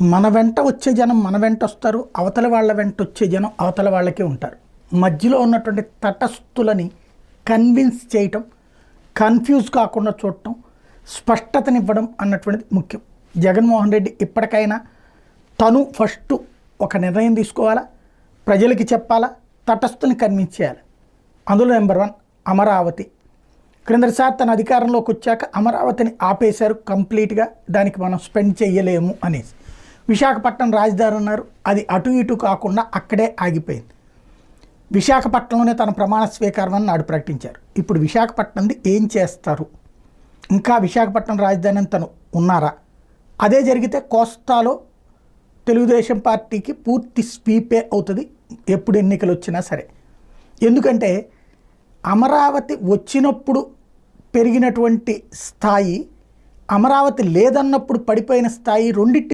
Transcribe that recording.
మన వెంట వచ్చే జనం మన వెంట వస్తారు అవతల వాళ్ళ వెంట వచ్చే జనం అవతల వాళ్ళకే ఉంటారు. మధ్యలో ఉన్నటువంటి తటస్థులని కన్విన్స్ చేయటం కన్ఫ్యూజ్ కాకుండా చూడటం స్పష్టతనివ్వడం అన్నటువంటిది ముఖ్యం. జగన్మోహన్ రెడ్డి ఇప్పటికైనా తను ఫస్ట్ ఒక నిర్ణయం తీసుకోవాలా? ప్రజలకి చెప్పాలా? తటస్థుని కన్విన్స్ చేయాలి? అందులో నెంబర్ వన్ అమరావతి. క్రిందటిసారి తన అధికారంలోకి వచ్చాక అమరావతిని ఆపేశారు కంప్లీట్గా దానికి మనం స్పెండ్ చేయలేము అనేసి. విశాఖపట్నం రాజధాని అన్నారు. అది అటు ఇటు కాకుండా అక్కడే ఆగిపోయింది. విశాఖపట్నంలోనే తన ప్రమాణ స్వీకారం అని నాడు ప్రకటించారు. ఇప్పుడు విశాఖపట్నంది ఏం చేస్తారు? ఇంకా విశాఖపట్నం రాజధాని అని తను ఉన్నారా? అదే జరిగితే కోస్తాలో తెలుగుదేశం పార్టీకి పూర్తి స్వీపే అవుతుంది. ఎప్పుడు ఎన్నికలు వచ్చినా సరే. ఎందుకంటే అమరావతి వచ్చినప్పుడు పెరిగినటువంటి స్థాయి అమరావతి లేదన్నప్పుడు పడిపోయిన స్థాయి రెండింటి